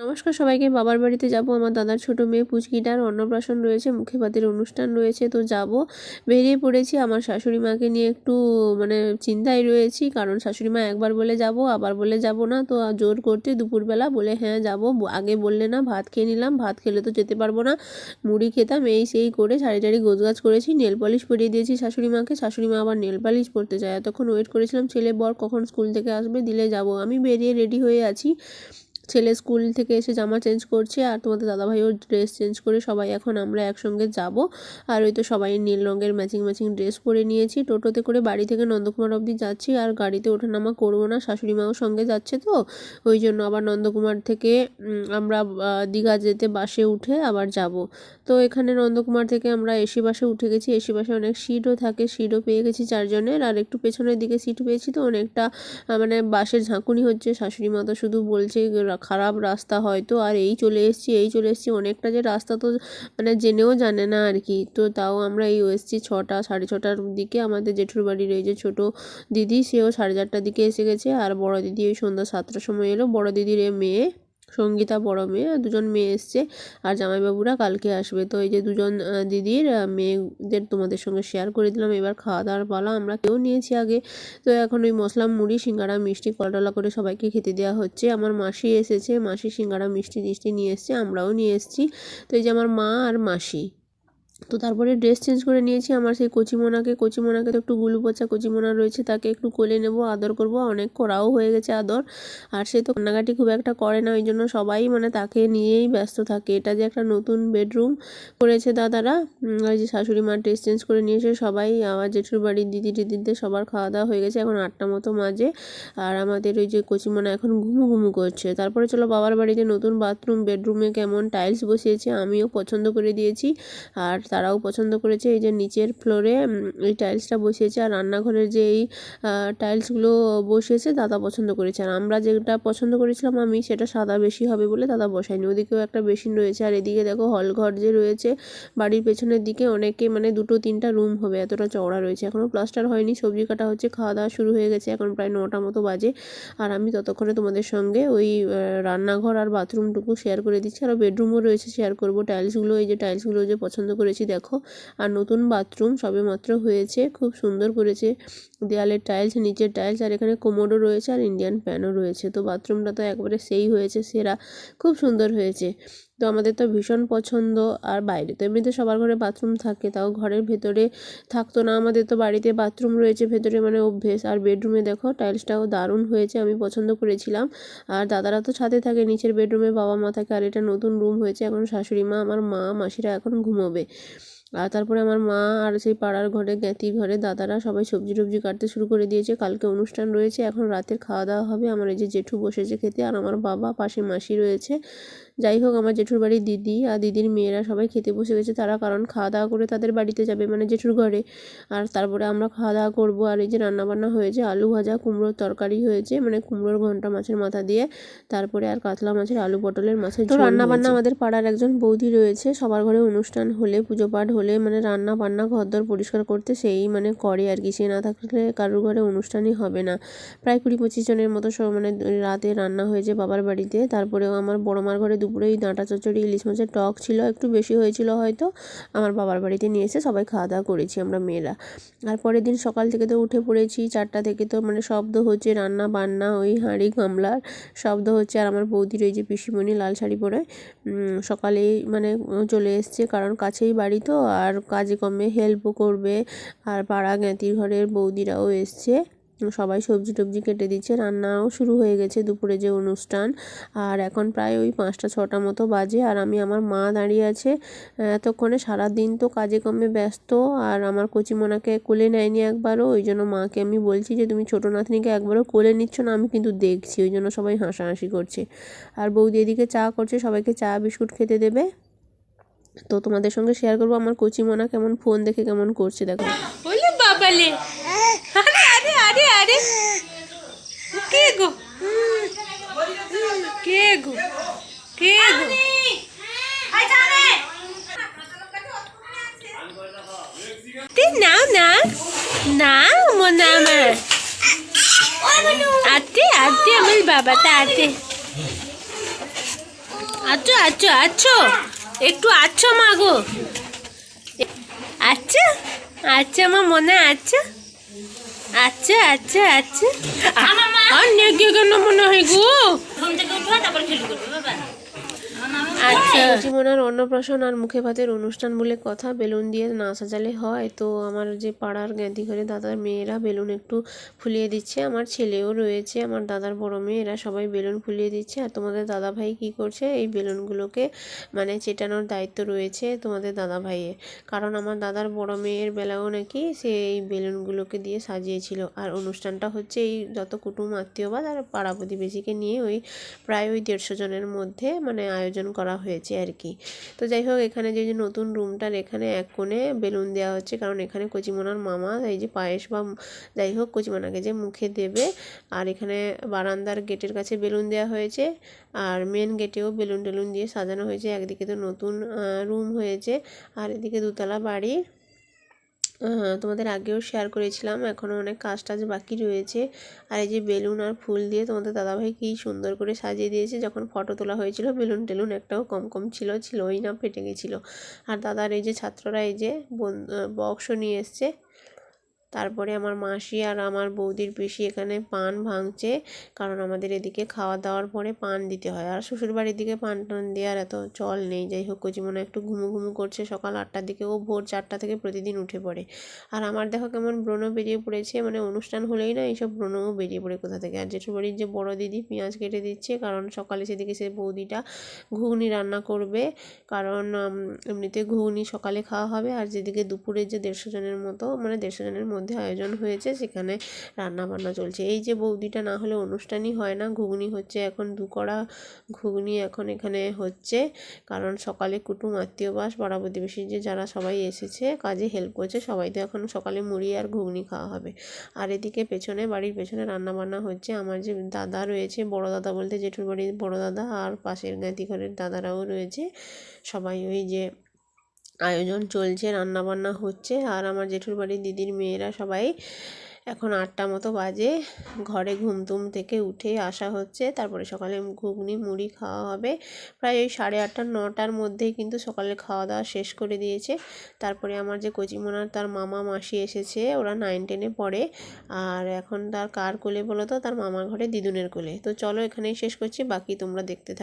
নমস্কার সবাইকে, বাবার বাড়িতে যাব। আমার দাদার ছোট মেয়ে পুচকিটার অন্নপ্রাশন রয়েছে মুখে ভাতের অনুষ্ঠান রয়েছে, তো যাব। বেরিয়ে পড়েছি, আমার শাশুড়ি মাকে নিয়ে একটু মানে চিন্তায় রয়েছি, কারণ শাশুড়ি মা একবার বলে যাব, আবার বলে যাব না, তো জোর করতে দুপুরবেলা বলে হ্যাঁ যাব। আগে বললে না, ভাত খেয়ে নিলাম, ভাত খেলে তো যেতে পারব না। মুড়ি খেতাম, এই সেই করে শাড়ি টাড়ি গোছগাছ করেছি, নেল পলিশ পরিয়ে দিয়েছি শাশুড়ি মাকে, শাশুড়ি মা আবার নেল পলিশ পরতে যায়। এতক্ষণ ওয়েট করেছিলাম, ছেলে বর কখন স্কুল থেকে আসবে, দিলে যাব। আমি বেরিয়ে রেডি হয়ে আছি। ছেলে স্কুল থেকে এসে জামা চেঞ্জ করছে আর তোমাদের দাদাভাইও ড্রেস চেঞ্জ করে সবাই এখন আমরা একসঙ্গে যাব। আর ওই তো সবাই নীল রঙের ম্যাচিং ম্যাচিং ড্রেস পরে নিয়েছি। টোটোতে করে বাড়ি থেকে নন্দকুমার অবধি যাচ্ছি আর গাড়িতে ওঠানামা করব না, শাশুড়ি মাও সঙ্গে যাচ্ছে তো। ওই জন্য আবার নন্দকুমার থেকে আমরা দীঘা যেতে বাসে উঠে আবার যাব। তো এখানে নন্দকুমার থেকে আমরা এসি বাসে উঠে গেছি। এসি বাসে অনেক সিটও থাকে সিটও পেয়ে গেছি চারজনের। আর একটু পেছনের দিকে সিট পেয়েছি তো অনেকটা মানে বাসের ঝাঁকুনি হচ্ছে। শাশুড়ি মা তো শুধু বলছে খারাপ রাস্তা হয়তো, আর এই চলে এসেছি, এই চলে এসেছি। অনেকটা যে রাস্তা তো মানে জেনেও জানে না আর কি। তো তাও আমরা এই এসেছি ছটা, সাড়ে ছটার দিকে। আমাদের জেঠুর বাড়ির এই যে ছোটো দিদি, সেও সাড়ে চারটার দিকে এসে গেছে। আর বড় দিদি ওই সন্ধ্যা সাতটার সময় এলো। বড় দিদির এ মেয়ে সঙ্গীতা বড় মেয়ে দুজন মেয়ে এসছে, আর জামাইবাবুরা কালকে আসবে। তো এই যে দুজন দিদির মেয়েদের তোমাদের সঙ্গে শেয়ার করে দিলাম। এবার খাওয়া দাওয়ার পালা আমরা কেউ নিয়েছি আগে। তো এখন ওই মশলা, মুড়ি, সিঙ্গারা, মিষ্টি কলটলা করে সবাইকে খেতে দেওয়া হচ্ছে। আমার মাসি এসেছে, মাসি সিঙ্গারা, মিষ্টি টিষ্টি নিয়ে এসছে, আমরাও নিয়ে এসছি। তো এই যে আমার মা আর মাসি। তো তারপরে ড্রেস চেঞ্জ করে নিয়েছি। আমার সেই কচিমোনাকে কচিমোনাকে তো একটু গুলু পচা কচিমোনা রয়েছে, তাকে একটু কোলে নেব, আদর করব। অনেক করাও হয়ে গেছে আদর। আর সে তো কান্নাকাটি খুব একটা করে না, ওই জন্য সবাই মানে তাকে নিয়েই ব্যস্ত থাকে। এটা যে একটা নতুন বেডরুম করেছে দাদারা ওই যে শাশুড়ি মা ড্রেস চেঞ্জ করে নিয়েছে, সবাই আমার জেঠুর বাড়ির দিদি টিদিদের সবার খাওয়া দাওয়া হয়ে গেছে, এখন আটটা মতো মাঝে। আর আমাদের ওই যে কচিমোনা এখন ঘুমু ঘুমু করছে। তারপরে চলো বাবার বাড়িতে নতুন বাথরুম বেডরুমে কেমন টাইলস বসিয়েছে, আমিও পছন্দ করে দিয়েছি। আর তারাও পছন্দ করেছে। এই যে নিচের ফ্লোরে এই টাইলসটা বসিয়েছে আর রান্নাঘরের যে এই টাইলসগুলো বসিয়েছে, দাদা পছন্দ করেছে। আর আমরা যেটা পছন্দ করেছিলাম আমি, সেটা সাদা বেশি হবে বলে দাদা বসায়নি। ওদিকেও একটা বেসিন রয়েছে আর এদিকে দেখো হল ঘর যে রয়েছে, বাড়ির পেছনের দিকে অনেকে মানে দুটো তিনটা রুম হবে, এতটা চওড়া রয়েছে। এখনও প্লাস্টার হয়নি, সবজি কাটা হচ্ছে খাওয়া দাওয়া শুরু হয়ে গেছে, এখন প্রায় নটা মতো বাজে। আর আমি ততক্ষণে তোমাদের সঙ্গে ওই রান্নাঘর আর বাথরুমটুকু শেয়ার করে দিচ্ছি। আর বেডরুমও রয়েছে শেয়ার করব টাইলসগুলো এই যে টাইলসগুলো যে পছন্দ করেছি দেখো। আর নতুন বাথরুম সবে মাত্র হয়েছে, খুব সুন্দর করেছে। দেয়ালের টাইলস নিচের টাইলস আর এখানে কোমোডো রয়েছে আর ইন্ডিয়ান প্যানও রয়েছে। তো বাথরুমটা তো একবারে সেই হয়েছে, সেরা, খুব সুন্দর হয়েছে। তো আমাদের তো ভীষণ পছন্দ। আর বাইরে তো এমনিতে সবার ঘরে বাথরুম থাকে, তাও ঘরের ভেতরে থাকতো না। আমাদের তো বাড়িতে বাথরুম রয়েছে, ভেতরে মানে অভ্যেস। আর বেডরুমে দেখো টাইলসটাও দারুণ হয়েছে, আমি পছন্দ করেছিলাম। আর দাদারা তো ছাদে থাকে, নিচের বেডরুমে বাবা মা থাকে। আর এটা নতুন রুম হয়েছে, এখন শাশুড়ি মা, আমার মা, মাসিরা এখন ঘুমোবে। আর তারপরে আমার মা আর সেই পাড়ার ঘরে জ্ঞাতির ঘরে দাদারা সবাই সবজি টবজি কাটতে শুরু করে দিয়েছে। কালকে অনুষ্ঠান রয়েছে এখন রাতের খাওয়া দাওয়া হবে। আমার এই যে জেঠু বসেছে খেতে আর আমার বাবা পাশে মাসি রয়েছে। যাই হোক আমার জেঠুর বাড়ির দিদি আর দিদির মেয়েরা সবাই খেতে বসে গেছে তারা কারণ খাওয়া দাওয়া করে তাদের বাড়িতে যাবে মানে জেঠুর ঘরে। আর তারপরে আমরা খাওয়া দাওয়া করব আর এই যে রান্নাবান্না হয়েছে আলু ভাজা কুমড়োর তরকারি হয়েছে মানে কুমড়োর ঘণ্টা মাছের মাথা দিয়ে। তারপরে আর কাতলা মাছের আলু পটলের মাছের তো রান্নাবান্না আমাদের পাড়ার একজন বৌদি রয়েছে সবার ঘরে অনুষ্ঠান হলে পুজো পাঠ হলে মানে রান্না বান্না ঘরদর পরিষ্কার করতে সেই মানে করে আর কি। সে না থাকলে কারোর ঘরে অনুষ্ঠানই হবে না। প্রায় কুড়ি পঁচিশ জনের মতো সব মানে রাতে রান্না হয়েছে বাবার বাড়িতে। তারপরেও আমার বড় মার ঘরে দুপুরে এই ডাঁটা চচ্চড়ি, ইলিশ মাছের টক ছিল। একটু বেশি হয়েছিল হয়তো। আমার বাবার বাড়িতে নিয়ে এসে সবাই খাওয়া দাওয়া করেছি আমরা মেয়েরা। আর পরের দিন সকাল থেকে তো উঠে পড়েছি। চারটা থেকে তো মানে শব্দ হচ্ছে রান্না বান্না, ওই হাঁড়ি গামলার শব্দ হচ্ছে। আর আমার বৌদির ওই যে পিসিমণি লাল শাড়ি পরে সকালেই মানে চলে এসছে। কারণ কাছেই বাড়ি তো। আর কাজে কমে হেল্পও করবে। আর পাড়া জ্ঞাতির ঘরের বৌদিরাও এসছে। সবাই সবজি টবজি কেটে দিচ্ছে। রান্নাও শুরু হয়ে গেছে দুপুরে যে অনুষ্ঠান। আর এখন প্রায় ওই পাঁচটা, ছটা মতো বাজে। আর আমি আমার মা দাঁড়িয়ে আছে। এতক্ষণে সারা দিন তো কাজে কমে ব্যস্ত। আর আমার কচিমোনাকে কোলে নেয়নি একবারও। ওই জন্য মাকে আমি বলছি যে, তুমি ছোটো নাতনিকে একবারও কোলে নিচ্ছ না, আমি কিন্তু দেখছি। ওই জন্য সবাই হাসাহাসি করছে। আর বৌদি এদিকে চা করছে। সবাইকে চা, বিস্কুট খেতে দেবে। তো তোমাদের সঙ্গে শেয়ার করব আমার কচি কচিমোনা কেমন ফোন দেখে কেমন করছে দেখো। বলে বাবালে। আরে আরে আরে আরে। কে গো? কে গো? কে গো? তে নাও না নাও মোনা আমার। আতে আতে আমার বাবাটা আতে। আচ্ছা আচ্ছা আচ্ছা একটু আছো মা গো? আচ্ছা আচ্ছা আমার মনে আছে? আচ্ছা আচ্ছা আচ্ছা আর নেগে কেন মনে হয় গো? আচ্ছা জীবনার অন্নপ্রাশন আর মুখে ভাতের অনুষ্ঠান বলে কথা, বেলুন দিয়ে না সাজালে হয়। তো আমার যে পাড়ার জ্ঞাতি ঘরে দাদার মেয়েরা বেলুন একটু ফুলিয়ে দিচ্ছে, আমার ছেলেও রয়েছে, আমার দাদার বড় মেয়ে এরা সবাই বেলুন ফুলিয়ে দিচ্ছে। আর তোমাদের দাদা ভাই কী করছে? এই বেলুনগুলোকে মানে চেটানোর দায়িত্ব রয়েছে তোমাদের দাদা ভাইয়ের কারণ আমার দাদার বড় মেয়ের বেলাও নাকি সে এই বেলুনগুলোকে দিয়ে সাজিয়েছিল। আর অনুষ্ঠানটা হচ্ছে এই যত কুটুম আত্মীয় বা তার পাড়া প্রতিবেশীকে নিয়ে ওই প্রায় ওই দেড়শো জনের মধ্যে মানে আয়োজন করা হয়েছে আর কি। তো যাই হোক, এখানে যে যে নতুন রুমটার এখানে এক কোণে বেলুন দেওয়া হচ্ছে, কারণ এখানে কচিমোনার মামা, এই যে পায়েস বা যাই হোক, কচিমোনাকে যে মুখে দেবে। আর এখানে বারান্দার গেটের কাছে বেলুন দেওয়া হয়েছে, আর মেন গেটেও বেলুন টেলুন দিয়ে সাজানো হয়েছে। একদিকে তো নতুন রুম হয়েছে, আর এদিকে দুতলা বাড়ি। তোমাদের আগেও শেয়ার করেছিলাম, এখনও অনেক কাজ টাজ বাকি রয়েছে। আর এই যে বেলুন আর ফুল দিয়ে তোমাদের দাদাভাই কী সুন্দর করে সাজিয়ে দিয়েছে, যখন ফটো তোলা হয়েছিল, বেলুন টেলুন একটাও কম কম ছিল ছিল ওই না, ফেটে গেছিল। আর দাদার এই যে ছাত্ররা এই যে বক্সও নিয়ে এসছে। তারপরে আমার মাসি আর আমার বৌদির পিসি এখানে পান ভাঙছে। কারণ আমাদের এদিকে খাওয়া দাওয়ার পরে পান দিতে হয়। আর শ্বশুরবাড়ির দিকে পান টান দেওয়ার এত চল নেই। যাই হোক কচিমনে একটু ঘুমু ঘুমু করছে। সকাল আটটার দিকে ও ভোর চারটা থেকে প্রতিদিন উঠে পড়ে। আর আমার দেখো কেমন ব্রণ বেরিয়ে পড়েছে। মানে অনুষ্ঠান হলেই না এইসব ব্রণও বেরিয়ে পড়ে কোথা থেকে। আর জেঠুবাড়ির যে বড় দিদি পেঁয়াজ কেটে দিচ্ছে। কারণ সকালে সেদিকে সে বৌদিটা ঘুগনি রান্না করবে। কারণ এমনিতে ঘুগনি সকালে খাওয়া হবে। আর যেদিকে দুপুরে যে দেড়শো জনের মতো মানে দেড়শো জনের মধ্যে আয়োজন হয়েছে, সেখানে রান্না বান্না চলছে। এই যে বৌদিটা না হলে অনুষ্ঠানই হয় না, ঘুগনি হচ্ছে এখন দু কড়া ঘুগনি এখন এখানে হচ্ছে। কারণ সকালে কুটুম আত্মীয়বাস পাড়া প্রতিবেশী যে যারা সবাই এসেছে, কাজে হেল্প করছে, সবাই তো এখন সকালে মুড়ি আর ঘুগনি খাওয়া হবে। আর এদিকে পেছনে, বাড়ির পেছনে রান্না বান্না হচ্ছে। আমার যে দাদা রয়েছে, বড় দাদা বলতে জেঠুর বাড়ির বড় দাদা, আর পাশের জ্ঞাতি ঘরের দাদারাও রয়েছে। সবাই ওই যে আয়োজন চলছে রান্না বান্না হচ্ছে। আর আমার জেঠুর বাড়ির দিদির মেয়েরা সবাই এখন আটটা মতো বাজে। ঘরে ঘুমটুম থেকে উঠে আসা হচ্ছে। তারপরে সকালে ঘুগনি, মুড়ি খাওয়া হবে। প্রায় ওই সাড়ে আটটা, নটার মধ্যেই কিন্তু সকালে খাওয়া দাওয়া শেষ করে দিয়েছে। তারপরে আমার যে কচিমোনার তার মামা মাসি এসেছে, ওরা নাইন টেনে পড়ে। আর এখন তার কার কোলে বলো তো? তার মামার ঘরে দিদুনের কোলে। তো চলো এখানেই শেষ করছি, বাকি তোমরা দেখতে থাকো।